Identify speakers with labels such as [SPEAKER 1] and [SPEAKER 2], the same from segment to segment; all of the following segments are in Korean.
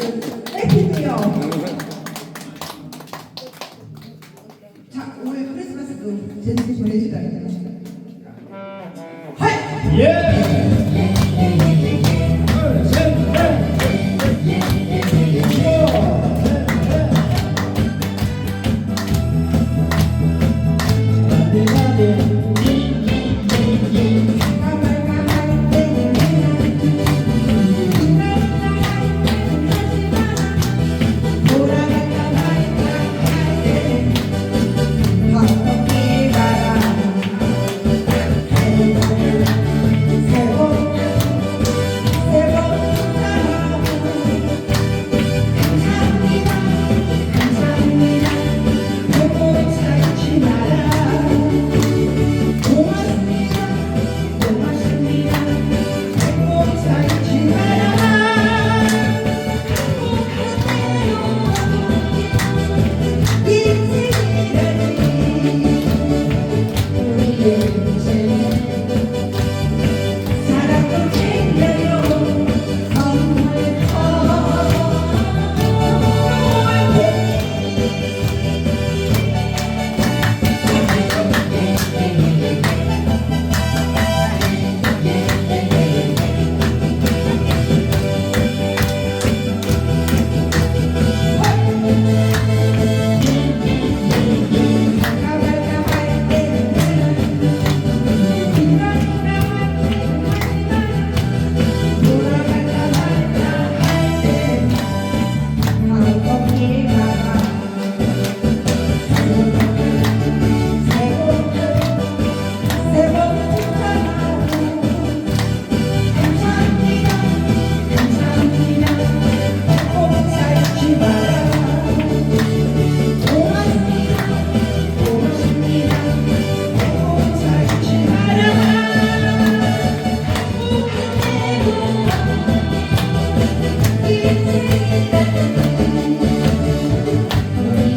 [SPEAKER 1] 땡큐요. 자, 올 크리스마스 그 제주도 보내시다. 헐! 예!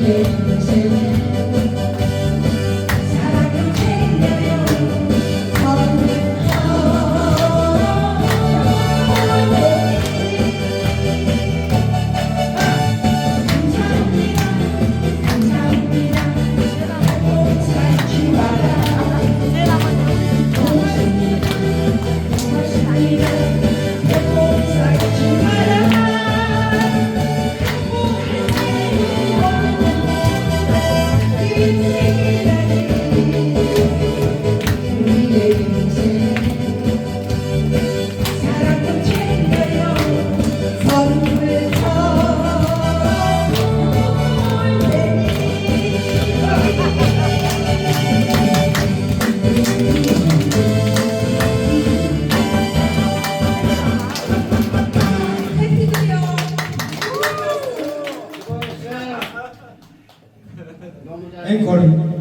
[SPEAKER 1] Thank you.
[SPEAKER 2] করে